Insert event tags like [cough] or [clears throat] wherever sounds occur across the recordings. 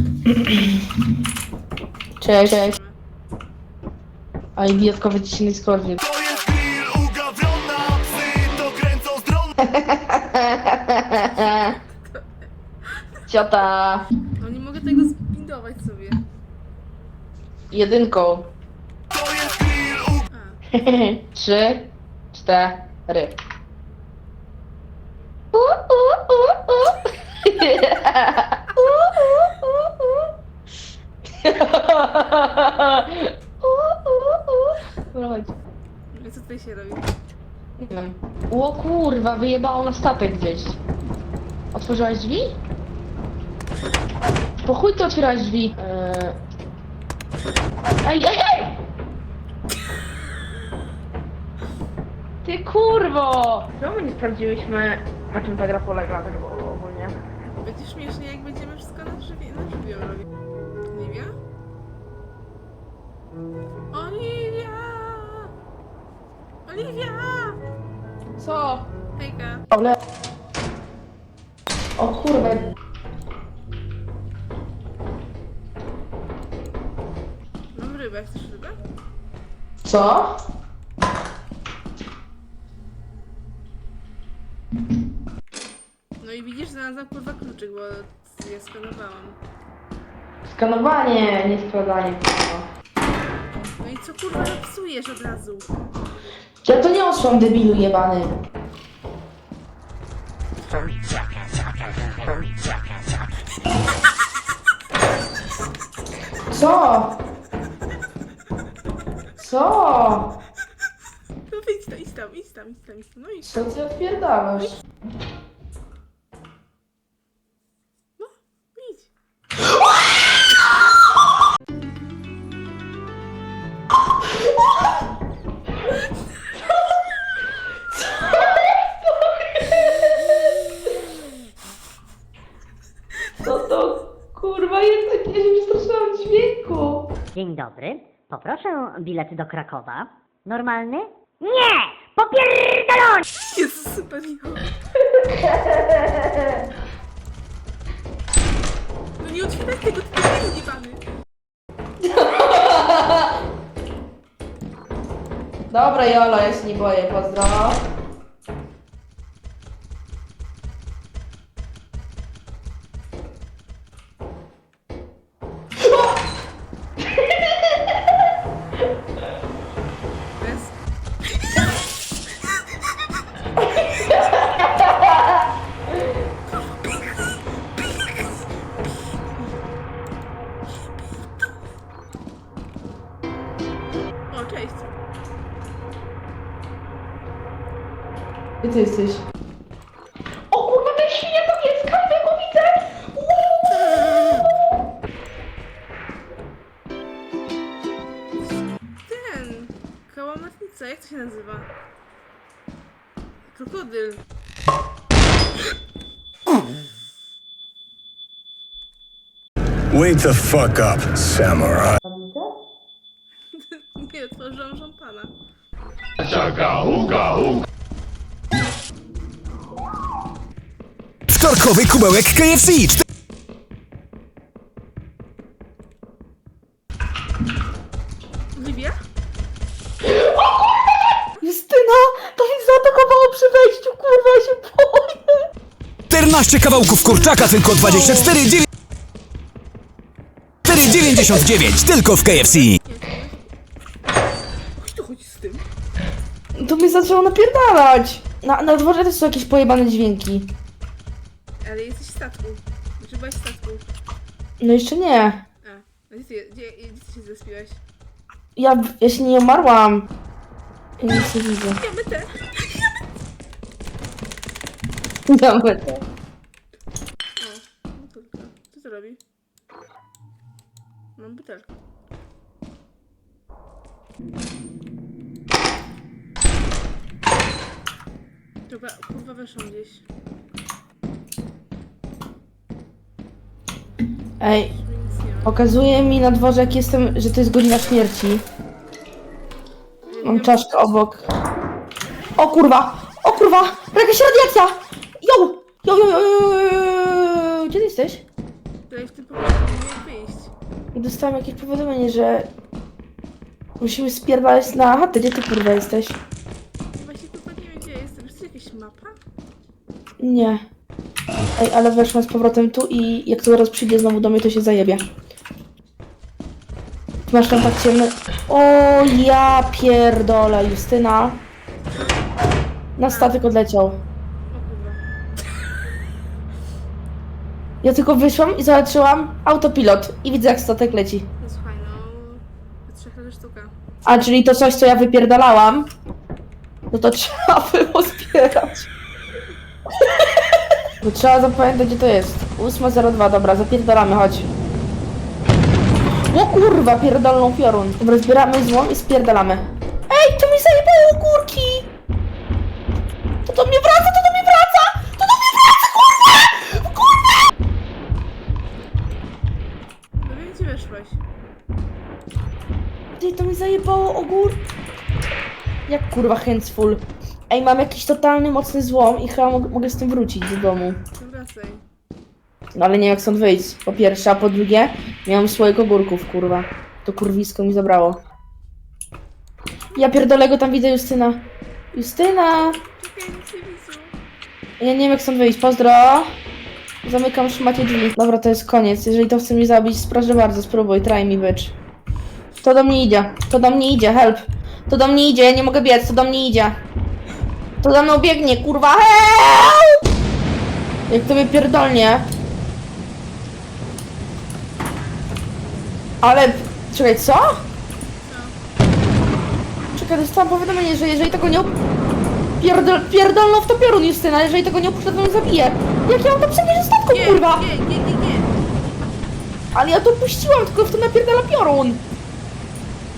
[clears throat] Cześć, cześć. A idiotkowy ci się nie skordzie. To jest grill, ugawrona, psy to kręcą z. [laughs] Ciota. No nie mogę tego zbindować sobie. Jedynką. To jest grill, u... A, [laughs] Trzy, cztery. U, u, u, u. U, u, u, u. U, u, u. Dobra, chodź. i co tutaj się robi? Nie wiem. O kurwa, wyjebało na stapek gdzieś. Otworzyłaś drzwi? Po chuj ty otwierałaś drzwi. Eee... Ej, ej, ej! Ty kurwo! Czemu nie sprawdziłyśmy, na czym ta gra polega tak ogólnie? Będzie śmiesznie, jak będziemy wszystko na żywie, na żywie robić. Oliwia? Oliwia! Co? Hejka. Ale... O kurwa. Mam rybę, chcesz rybę? Co? No i widzisz, znalazłam kurwa kluczyk, bo je skanowałam. Skanowanie, nie składanie. kurwa. Co kurwa psujesz od razu? Ja to nie osłam debilu jebany. Co? Co? No idź tam, idź tam, idź tam, idź tam, idź tam. No idź. Co ty odpierdalasz? Dobry. Poproszę bilet do Krakowa. Normalny? Nie! Popierdolony! Jezus, super miło. No nie otwieraj tego, ty nie. Dobra Jolo, ja się nie boję, pozdro. Gdzie ty jesteś? O kurwa, ten świnia tam jest, kurde, go widzę! Ten. Kałamatnica, jak to się nazywa? Krokodyl. Wake the fuck up, samurai. [laughs] Nie, otworzyłam szampana. Wtorkowy kubełek KFC. Oliwia? Justyna, to mnie zaatakowało przy wejściu, kurwa, ja się boję! 14 kawałków kurczaka, tylko 24 dziewię- 4,99 tylko w KFC. Kto chodzi z tym? To mnie zaczęło napierdalać! Na, na dworze też są jakieś pojebane dźwięki. Ale jesteś w statku. Znaczy byłeś w statku. No jeszcze nie. A, a gdzie ty, gdzie, gdzie ty się zespiłeś? Ja, ja się nie umarłam. Ja nic nie widzę. Ja. Damy to. O, butelka. Co to robi? Mam butelkę. Dobra, kurwa weszłam gdzieś. Ej, nie pokazuje mi na dworze, jak jestem, że to jest godzina śmierci. Mam czaszkę obok. O kurwa! O kurwa! Jakaś radiacja! Jo! Jo, jo, jo, jo. Gdzie ty jesteś? Tutaj w tym pomieszczeniu I dostałam jakieś powiadomienie, że musimy spierdalać na chatę. Gdzie ty kurwa jesteś? Właśnie kurwa nie wiem gdzie jestem. Jest to jakaś mapa? Nie. Ej, ale weszłam z powrotem tu i jak to zaraz przyjdzie znowu do mnie, to się zajebie. Masz tam tak ciemny... O ja pierdolę, Justyna. Na statek odleciał. Ja tylko wyszłam i zobaczyłam autopilot i widzę jak statek leci. No słuchaj, no... Trzech razy sztuka. A, czyli to coś, co ja wypierdalałam, no to trzeba było zbierać. No trzeba zapamiętać, gdzie to jest. 8.02, dobra, zapierdalamy, chodź. O kurwa, pierdolną piorun. Dobra, zbieramy złom i spierdalamy. Ej, to mi zajebało górki! To do mnie wraca, to do mnie wraca! To do mnie wraca, kurwa! Kurwa! No wiem gdzie weszłaś. Ty, to mi zajebało ogór. Jak kurwa handsful. Ej, mam jakiś totalny mocny złom i chyba mogę, mogę z tym wrócić do domu. Wracaj. No ale nie wiem jak stąd wyjść. Po pierwsze, a po drugie, miałam słoik ogórków, kurwa. To kurwisko mi zabrało. Ja pierdolę go tam widzę Justyna. Justyna! Czekaj, nic nie widzę. Ja nie wiem jak stąd wyjść. Pozdro! Zamykam szmacie drzwi. Dobra, to jest koniec. Jeżeli to chce mnie zabić, proszę bardzo, spróbuj, try me bitch. To do mnie idzie. To do mnie idzie, help. To do mnie idzie, ja nie mogę biec, to do mnie idzie. To za mną biegnie, kurwa, help! Jak to mnie pierdolnie. Ale, czekaj, co? Czekaj, dostałam powiadomienie, że jeżeli tego nie... op- Pierdol, pierdolną w to piorun Justyna, jeżeli tego nie opuszczę, to ją zabiję. Jak ja mam to przebierze statku, Nie, kurwa! nie, nie, nie, nie. Ale ja to puściłam, tylko w to napierdala piorun.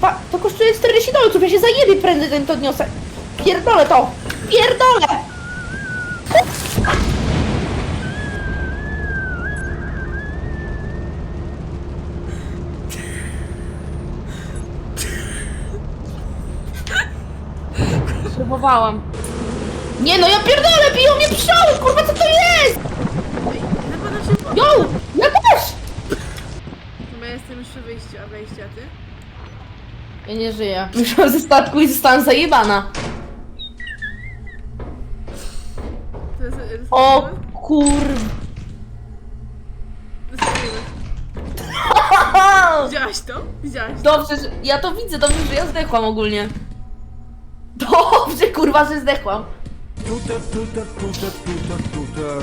Pa, to kosztuje 40 dolców, ja się zajebię prędzej, zanim to odniosę. Pierdolę to! Pierdolę! Próbowałam. Nie no, ja pierdolę, biją mnie pszczoły, kurwa, co to jest? Yo, ja też! Chyba jestem już przy wyjściu, a wejście, a ty? Ja nie żyję. Wyszłam ze statku i zostałam zajebana. O kur... Widziałaś to? Widziałaś to? Dobrze, że... ja to widzę, dobrze, że ja zdechłam ogólnie. Dobrze, kurwa, że zdechłam. Tuter, tuter, tuter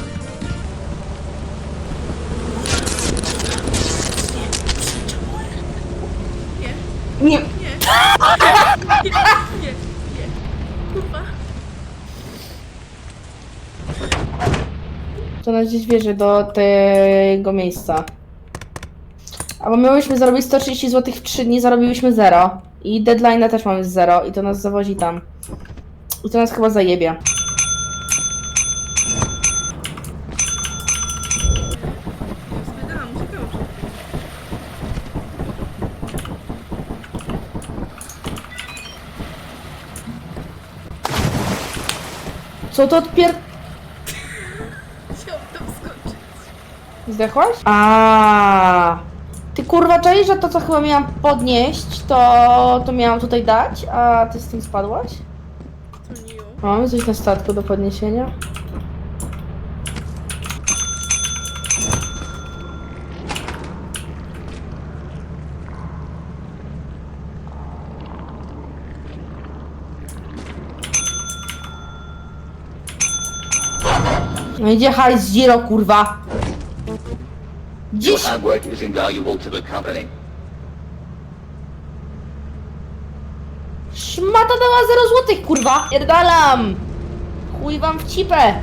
Nie, Nie, nie. [laughs] Nie, to na gdzieś do tego miejsca. A bo miałyśmy zarobić 130 zł w 3 dni, zarobiłyśmy 0. I deadline też mamy 0 i to nas zawozi tam. I to nas chyba zajebie. Co to odpier... Zdechłaś? A. Ty kurwa czaisz, że to co chyba miałam podnieść, to, to miałam tutaj dać, a ty z tym spadłaś? Nie ją. Mamy coś na statku do podniesienia? No idzie hajs zero, kurwa. Gdzieś... hard work is invaluable to the company. Szmata dała 0 złotych, kurwa! Pierdalam! Chuj wam w cipę!